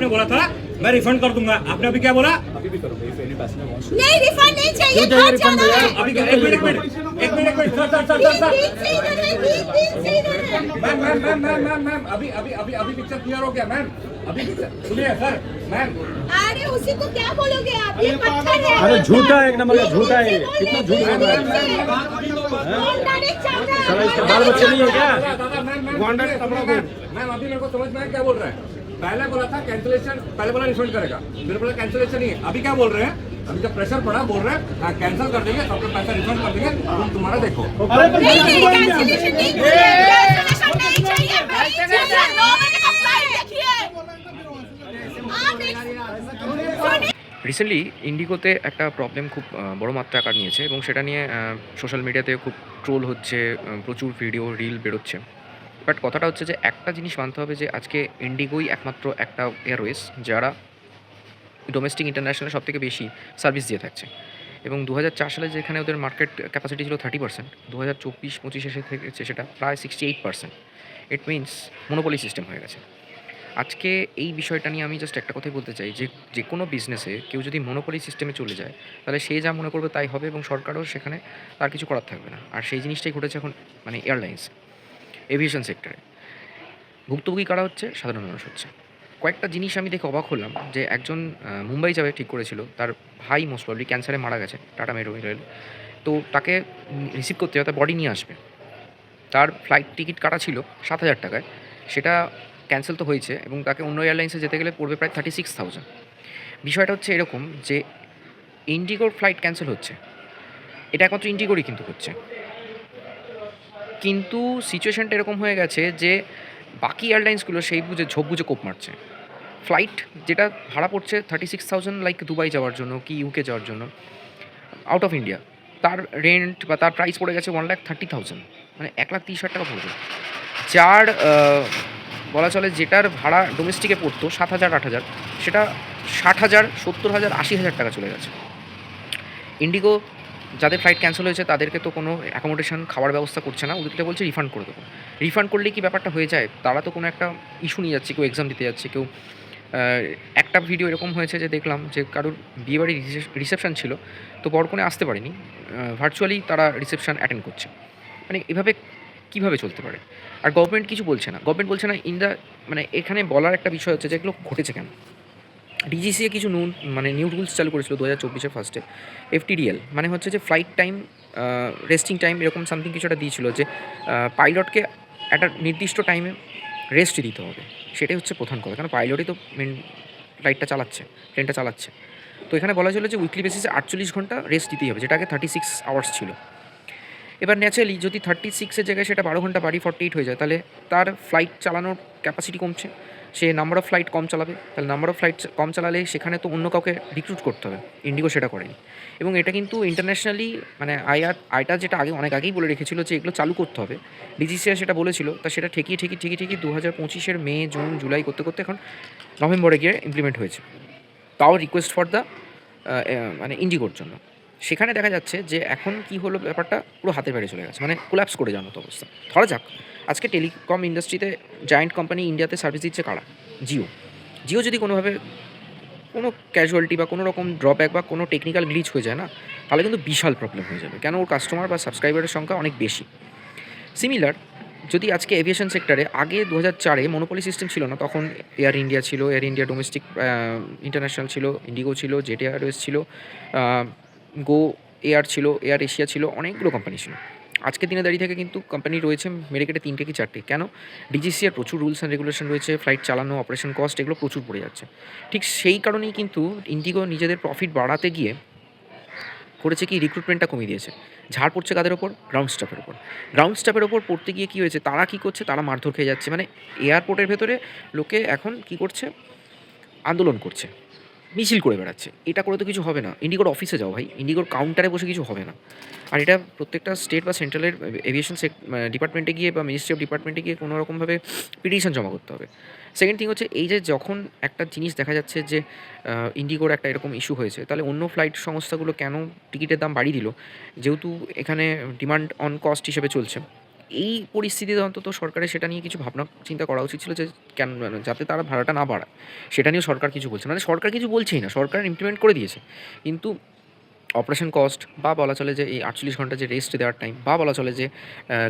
आपने बोला था मैं रिफंड कर दूँगा। आपने अभी क्या बोला? नहीं रिफंड नहीं चाहिए क्यों चाहिए घर refund जाना है। अभी एक मिनट एक मिनट एक minute minute sir sir sir sir दिन से इधर तीन दिन से इधर है। Ma'am ma'am ma'am ma'am ma'am ma'am अभी अभी अभी अभी पिक्चर क्लियर हो गया मैम अभी सुनिए सर मैम अरे उसी को क्या बोलोगे आप? ये पत्थर है अरे झूठा है एक नंबर का, झूठा है कितना झूठ रहे बोल रहा है? नहीं इसके बाल बच्चे नहीं है क्या? मैम अभी मेरे को समझ में क्या बोल रहे हैं। पहले बोला था कैंसिलेशन पहले बोला रिफंड करेगा फिर बोला कैंसिलेशन ही है अभी क्या बोल रहे हैं अभी जब प्रेशर पड़ा बोल रहे हैं कैंसिल कर देंगे सबका पैसा रिफंड कर देंगे तुम तुम्हारा देखो नहीं नहीं कैंसिलेशन नहीं चाहिए कैंसिलेशन नहीं चाहिए नहीं चाहिए नौ बजे का फ्लाइट देखिए आप एक- सुनिए রিসেন্টলি ইন্ডিগোতে একটা প্রবলেম খুব আহ, বড় মাত্রা আকার নিয়েছে এবং সেটা নিয়ে সোশ্যাল মিডিয়াতে খুব ট্রোল হচ্ছে আহ, প্রচুর ভিডিও রিল বেরোচ্ছে বাট কথাটা হচ্ছে যে একটা জিনিস মানতে হবে যে আজকে ইন্ডিগোই একমাত্র একটা এয়ারওয়েজ যারা ডোমেস্টিক ইন্টারন্যাশনাল সব থেকে বেশি সার্ভিস দিয়ে থাকছে। এবং দু হাজার চার সালে যেখানে ওদের মার্কেট ক্যাপাসিটি ছিল থার্টি পার্সেন্ট দু হাজার চব্বিশ, পঁচিশে থেকেছে সেটা প্রায় sixty eight percent it means monopoly system হয়ে গেছে। আজকে এই বিষয়টা নিয়ে আমি জাস্ট একটা কথাই বলতে চাই যে যে কোনো বিজনেসে কেউ যদি মনোপলি সিস্টেমে চলে যায়, তাহলে সে যা মনে করবে তাই হবে এবং সরকারও সেখানে তার কিছু করার থাকবে না। আর সেই জিনিসটাই ঘটেছে এখন মানে এয়ারলাইন্স এভিয়েশন সেক্টরে ভুক্তভোগী কারা হচ্ছে? সাধারণ মানুষ হচ্ছে। কয়েকটা জিনিস আমি দেখে অবাক হলাম যে একজন মুম্বাই যাবে ঠিক করেছিল। তার ভাই মোস্ট প্রবলি ক্যান্সারে মারা গেছে, টাটা মেট্রো রেল তো তাকে রিসিভ করতে হবে তার বডি নিয়ে আসবে। তার ফ্লাইট টিকিট কাটা ছিল সাত হাজার টাকায়। সেটা ক্যান্সেল তো হয়েছে এবং তাকে অন্য এয়ারলাইন্সে যেতে গেলে পড়বে প্রায় থার্টি সিক্স থাউজেন্ড বিষয়টা হচ্ছে এরকম যে ইন্ডিগোর ফ্লাইট ক্যান্সেল হচ্ছে। এটা একমাত্র ইন্ডিগোরই কিন্তু হচ্ছে কিন্তু সিচুয়েশানটা এরকম হয়ে গেছে যে বাকি এয়ারলাইন্সগুলো সেই বুঝে ঝোপ বুঝে কোপ মারছে। ফ্লাইট যেটা ভাড়া পড়ছে thirty six thousand like Dubai যাওয়ার জন্য কি ইউকে যাওয়ার জন্য। আউট অফ ইন্ডিয়া তার রেন্ট বা তার প্রাইস পড়ে গেছে ওয়ান লাখ থার্টি থাউজেন্ড মানে এক লাখ তিরিশ হাজার টাকা পড়বে যার বলা চলে যেটার ভাড়া ডোমেস্টিকে পড়তো সাত হাজার, আট হাজার, সেটা ষাট হাজার, সত্তর হাজার, আশি হাজার টাকা চলে গেছে। ইন্ডিগো যাদের ফ্লাইট ক্যান্সেল হয়েছে, তাদেরকে তো কোনো অ্যাকোমোডেশন খাওয়ার ব্যবস্থা করছে না। ওদেরকে বলছে রিফান্ড করে দেবো। রিফান্ড করলে কি ব্যাপারটা হয়ে যায়? তারা তো কোনো একটা ইস্যু নিয়ে যাচ্ছে, কেউ এক্সাম দিতে যাচ্ছে, কেউ একটা ভিডিও এরকম হয়েছে যে দেখলাম যে কারোর বিয়েবাড়ির রিসেপশান ছিল, তো বরকনে আসতে পারেনি। ভার্চুয়ালি তারা রিসেপশন অ্যাটেন্ড করছে। মানে এভাবে কীভাবে চলতে পারে? আর গভর্নমেন্ট কিছু বলছে না। গভর্নমেন্ট বলছে না ইন দ্য মানে এখানে বলার একটা বিষয় হচ্ছে যে এগুলো ঘটেছে কেন? ডিজিসিএ কিছু নুন মানে নিউ রুলস চালু করেছিল দু হাজার চব্বিশের ফার্স্টে এফটিডিএল মানে হচ্ছে যে ফ্লাইট টাইম রেস্টিং টাইম এরকম সামথিং কিছু একটা দিয়েছিল যে পাইলটকে একটা নির্দিষ্ট টাইমে রেস্ট দিতে হবে, সেটাই হচ্ছে প্রধান কথা, কারণ পাইলটই তো মেন ফ্লাইটটা চালাচ্ছে প্লেনটা চালাচ্ছে। তো এখানে বলা ছিল যে উইকলি বেসিসে আটচল্লিশ ঘণ্টা রেস্ট দিতেই হবে, যেটা আগে থার্টি সিক্স আওয়ার্স ছিল। এবার ন্যাচারালি যদি থার্টি সিক্সের জায়গায় সেটা বারো ঘণ্টা বাড়ি ফর্টি এইট হয়ে যায়, তাহলে তার ফ্লাইট চালানোর ক্যাপাসিটি কমছে। সে নাম্বার অফ ফ্লাইট কম চালাবে। তাহলে নাম্বার অফ ফ্লাইট কম চালালে সেখানে তো অন্য কাউকে রিক্রুট করতে হবে। ইন্ডিগো সেটা করেনি। এবং এটা কিন্তু ইন্টারন্যাশনালি মানে আইআর, আইটা যেটা আগে, অনেক আগেই বলে রেখেছিল যে এগুলো চালু করতে হবে। ডিজিসিআর সেটা বলেছিল, তা সেটা ঠেকিয়ে ঠেকিয়ে ঠেকিয়ে ঠেকিয়ে দু হাজার পঁচিশের মে, জুন, জুলাই করতে করতে এখন নভেম্বরে গিয়ে ইমপ্লিমেন্ট হয়েছে। তাও রিকোয়েস্ট ফর দ্য মানে ইন্ডিগোর জন্য। সেখানে দেখা যাচ্ছে যে এখন কি হলো ব্যাপারটা পুরো হাতে বাইরে চলে গেছে মানে কোলাপস করে যাওয়ার মতো অবস্থা। ধরা যাক, আজকে টেলিকম ইন্ডাস্ট্রিতে জায়েন্ট কোম্পানি ইন্ডিয়াতে সার্ভিস দিচ্ছে কারা? জিও। জিও যদি কোনোভাবে কোনো ক্যাজুয়ালিটি বা কোনো রকম ড্রব্যাক বা কোনো টেকনিক্যাল গ্লিচ হয়ে যায় না, তাহলে কিন্তু বিশাল প্রবলেম হয়ে যাবে। কেন ওর কাস্টমার বা সাবস্ক্রাইবারের সংখ্যা অনেক বেশি? সিমিলার যদি আজকে এভিয়েশন সেক্টরে আগে দু হাজার চারে মনোপলি সিস্টেম ছিল না, তখন এয়ার ইন্ডিয়া ছিল এয়ার ইন্ডিয়া ডোমেস্টিক ইন্টারন্যাশনাল ছিল ইন্ডিগো ছিল জেট এয়ারওয়েজ ছিল গো এয়ার ছিল এয়ার এশিয়া ছিল, অনেকগুলো কোম্পানি ছিল। আজকের দিনে দাঁড়িয়ে থেকে কিন্তু কোম্পানি রয়েছে, মেরে কেটে তিনটে কি চারটে। কেন? ডিজিসিআর প্রচুর রুলস অ্যান্ড রেগুলেশন রয়েছে ফ্লাইট চালানো অপারেশন কস্ট এগুলো প্রচুর পড়ে যাচ্ছে। ঠিক সেই কারণেই কিন্তু ইন্ডিগো নিজেদের প্রফিট বাড়াতে গিয়ে করেছে কি রিক্রুটমেন্টটা কমিয়ে দিয়েছে। ঝাড় পড়ছে কাদের ওপর? গ্রাউন্ড স্টাফের ওপর। গ্রাউন্ড স্টাফের ওপর পড়তে গিয়ে কী হয়েছে? তারা কী করছে? তারা মারধর খেয়ে যাচ্ছে। মানে এয়ারপোর্টের ভেতরে লোকে এখন কি করছে? আন্দোলন করছে। মিছিল করে বেড়াচ্ছে। এটা করে তো কিছু হবে না। ইন্ডিগোর অফিসে যাও ভাই। ইন্ডিগোর কাউন্টারে বসে কিছু হবে না। আর এটা প্রত্যেকটা স্টেট বা সেন্ট্রালের এভিয়েশন ডিপার্টমেন্টে গিয়ে বা মিনিস্ট্রি অফ ডিপার্টমেন্টে গিয়ে কোনো রকমভাবে পিটিশন জমা করতে হবে। সেকেন্ড থিং হচ্ছে, এই যে যখন একটা জিনিস দেখা যাচ্ছে যে ইন্ডিগোর একটা এরকম ইস্যু হয়েছে, তাহলে অন্য ফ্লাইট সংস্থাগুলো কেন টিকিটের দাম বাড়িয়ে দিল? যেহেতু এখানে ডিমান্ড অন কস্ট হিসেবে চলছে। এই পরিস্থিতিতে অন্তত সরকারের সেটা নিয়ে কিছু ভাবনা, চিন্তা করা উচিত ছিল যে কেন যাতে তারা ভাড়াটা না বাড়ায়। সেটা নিয়েও সরকার কিছু বলছে। মানে সরকার কিছু বলছেই না, সরকার ইমপ্লিমেন্ট করে দিয়েছে। কিন্তু অপারেশন কস্ট বা বলা চলে যে এই আটচল্লিশ ঘণ্টা যে রেস্ট দেওয়ার টাইম বা বলা চলে যে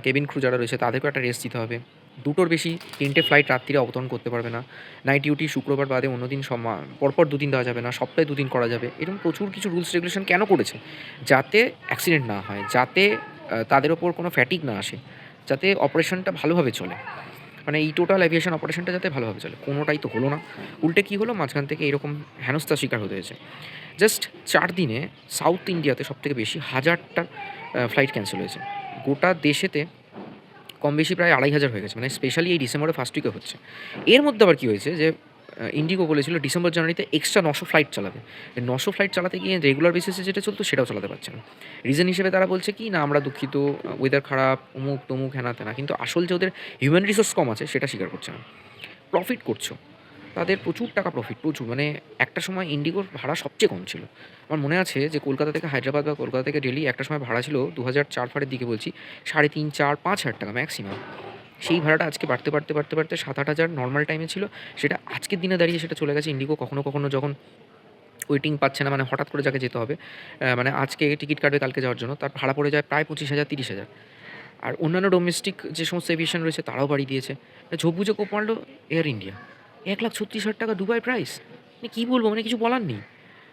কেবিন ক্রু যারা রয়েছে তাদেরকেও একটা রেস্ট দিতে হবে। দুটোর বেশি, তিনটে ফ্লাইট রাত্রিরে অবতরণ করতে পারবে না। নাইট ডিউটি শুক্রবার বাদে অন্যদিন সমা, পরপর দুদিন দেওয়া যাবে না, সপ্তাহে দুদিন করা যাবে। এরকম প্রচুর কিছু রুলস রেগুলেশন কেন করেছে? যাতে অ্যাক্সিডেন্ট না হয়, যাতে তাদের ওপর কোনো ফ্যাটিক না আসে। যাতে অপারেশনটা ভালোভাবে চলে। মানে এই টোটাল অ্যাভিয়েশন অপারেশনটা যাতে ভালোভাবে চলে। কোনোটাই তো হলো না। উল্টে কী হলো? মাঝখান থেকে এরকম হেনস্থার শিকার হতে হয়েছে। জাস্ট চার দিনে সাউথ ইন্ডিয়াতে সবথেকে বেশি হাজারটা ফ্লাইট ক্যান্সেল হয়েছে। গোটা দেশেতে কম বেশি প্রায় আড়াই হাজার হয়ে গেছে। মানে স্পেশালি এই ডিসেম্বরে ফার্স্ট উইকে হচ্ছে। এর মধ্যে আবার কী হয়েছে যে ইন্ডিগো বলেছিল ডিসেম্বর জানুয়ারিতে এক্সট্রা নশো ফ্লাইট চালাবে। নশো ফ্লাইট চালাতে গিয়ে রেগুলার বেসিসে যেটা চলতো সেটাও চালাতে পারছে না। রিজন হিসেবে তারা বলছে কি, না, আমরা দুঃখিত ওয়েদার খারাপ, অমুক, তমুক, হ্যানা তেনা কিন্তু আসল যে ওদের হিউম্যান রিসোর্স কম আছে সেটা স্বীকার করছে না। প্রফিট করছ। তাদের প্রচুর টাকা প্রফিট প্রচুর মানে একটা সময় ইন্ডিগোর ভাড়া সবচেয়ে কম ছিল। আমার মনে আছে যে কলকাতা থেকে হায়দ্রাবাদ বা কলকাতা থেকে ডেলি একটা সময় ভাড়া ছিল দু হাজার চার ফারের দিকে বলছি, সাড়ে তিন, চার, পাঁচ হাজার টাকা ম্যাক্সিমাম সেই ভাড়াটা আজকে বাড়তে বাড়তে বাড়তে বাড়তে সাত, আট হাজার নর্মাল টাইমে ছিল। সেটা আজকের দিনে দাঁড়িয়ে সেটা চলে গেছে ইন্ডিগো কখনো কখনো যখন ওয়েটিং পাচ্ছে না মানে হঠাৎ করে যাকে যেতে হবে মানে আজকে টিকিট কাটবে কালকে যাওয়ার জন্য, তার ভাড়া পড়ে যায় প্রায় পঁচিশ হাজার, তিরিশ হাজার। আর অন্যান্য ডোমেস্টিক যে সমস্ত এভিয়েশন রয়েছে, তারাও বাড়িয়ে দিয়েছে। ঝোপুজো কোপ মারলো এয়ার ইন্ডিয়া এক লাখ ছত্রিশ হাজার টাকা দুবাই প্রাইস মানে কী বলব? মানে কিছু বলার নেই।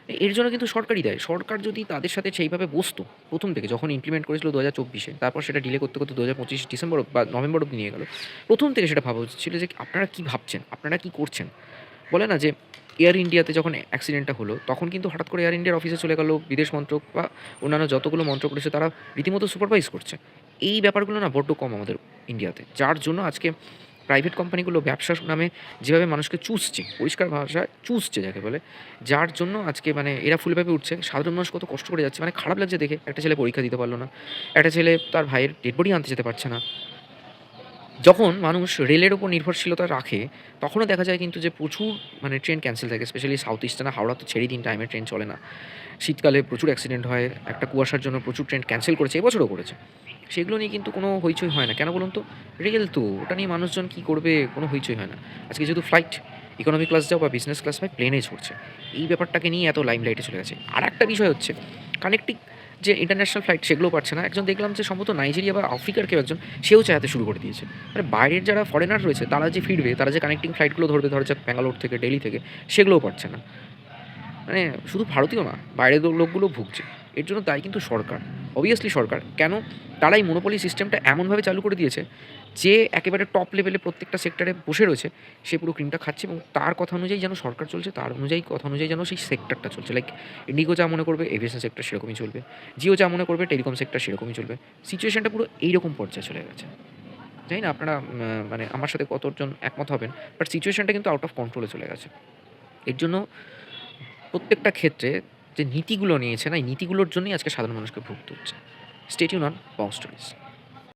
এর জন্য কিন্তু সরকারই দেয়। সরকার যদি তাদের সাথে সেইভাবে বসতো, প্রথম থেকে যখন ইমপ্লিমেন্ট করেছিল দু হাজার চব্বিশে, তারপর সেটা ডিলে করতে করতে দু হাজার পঁচিশ ডিসেম্বর বা নভেম্বর অব্দি নিয়ে গেল। প্রথম থেকে সেটা ভাবা উচিত ছিল যে আপনারা কী ভাবছেন? আপনারা কী করছেন? বলে না যে এয়ার ইন্ডিয়াতে যখন অ্যাক্সিডেন্টটা হলো, তখন কিন্তু হঠাৎ করে এয়ার ইন্ডিয়ার অফিসে চলে গেল, বিদেশ মন্ত্রক বা অন্যান্য যতগুলো মন্ত্রক রয়েছে তারা রীতিমতো সুপারভাইজ করছে। এই ব্যাপারগুলো না বড্ড কম আমাদের ইন্ডিয়াতে যার জন্য আজকে প্রাইভেট কোম্পানিগুলো ব্যবসার নামে যেভাবে মানুষকে চুষছে, পরিষ্কার ভাষায় চুষছে যাকে বলে, যার জন্য আজকে মানে এরা ফুলভাবে উঠছে। সাধারণ মানুষ কত কষ্ট করে যাচ্ছে। মানে খারাপ লাগছে দেখে। একটা ছেলে পরীক্ষা দিতে পারল না। একটা ছেলে তার ভাইয়ের ডেড বডি আনতে যেতে পারছে না। যখন মানুষ রেলের ওপর নির্ভরশীলতা রাখে, তখনও দেখা যায় কিন্তু যে প্রচুর মানে ট্রেন ক্যান্সেল থাকে স্পেশালি সাউথ ইস্টার্নে হাওড়া তো ছেড়েই দিন টাইমে ট্রেন চলে না। শীতকালে প্রচুর অ্যাক্সিডেন্ট হয়, একটা কুয়াশার জন্য প্রচুর ট্রেন ক্যান্সেল করেছে, এবছরও করেছে। সেগুলো নিয়ে কিন্তু কোনো হইচই হয় না। কেন বলুন তো? রেল তো, ওটা নিয়ে মানুষজন কী করবে কোনো হইচই হয় না। আজকে যেহেতু ফ্লাইট ইকোনমি ক্লাস যাও বা বিজনেস ক্লাস হয় প্লেনে ছড়ছে এই ব্যাপারটাকে নিয়ে এত লাইমলাইটে চলে গেছে। আর একটা বিষয় হচ্ছে কানেক্টিং যে ইন্টারন্যাশনাল ফ্লাইট সেগুলো পাচ্ছে না। একজন দেখলাম যে সম্ভবত নাইজেরিয়া বা আফ্রিকার কেউ একজন, সেও চালাতে শুরু করে দিয়েছে। মানে বাইরের যারা ফরেনার রয়েছে, তারা যে ফিরবে, তারা যে কানেক্টিং ফ্লাইটগুলো ধরবে, ধরা যাক ব্যাঙ্গালোর থেকে ডেলি থেকে, সেগুলোও পাচ্ছে না। মানে শুধু ভারতীয় না, বাইরের লোকগুলো ভুগছে। এর জন্য দায়ী কিন্তু সরকার অবভিয়াসলি সরকার। কেন? তারাই মনোপলি সিস্টেমটা এমনভাবে চালু করে দিয়েছে যে একেবারে টপ লেভেলে প্রত্যেকটা সেক্টরে বসে রয়েছে, সে পুরো ক্রিমটা খাচ্ছে এবং তার কথা অনুযায়ী যেন সরকার চলছে, তার অনুযায়ী কথা অনুযায়ী যেন সেই সেক্টরটা চলছে। লাইক ইন্ডিগো যা মনে করবে এভিয়েশন সেক্টর সেরকমই চলবে। জিও যা মনে করবে টেলিকম সেক্টর সেরকমই চলবে। সিচুয়েশনটা পুরো এইরকম পর্যায়ে চলে গেছে। জানি না আপনারা মানে আমার সাথে কতজন একমত হবেন বাট সিচুয়েশনটা কিন্তু আউট অফ কন্ট্রোলে চলে গেছে। এর জন্য প্রত্যেকটা ক্ষেত্রে যে নীতিগুলো নিয়েছে না, এই নীতিগুলোর জন্যই আজকে সাধারণ মানুষকে ভুগতে হচ্ছে। Stay tuned on Bong stories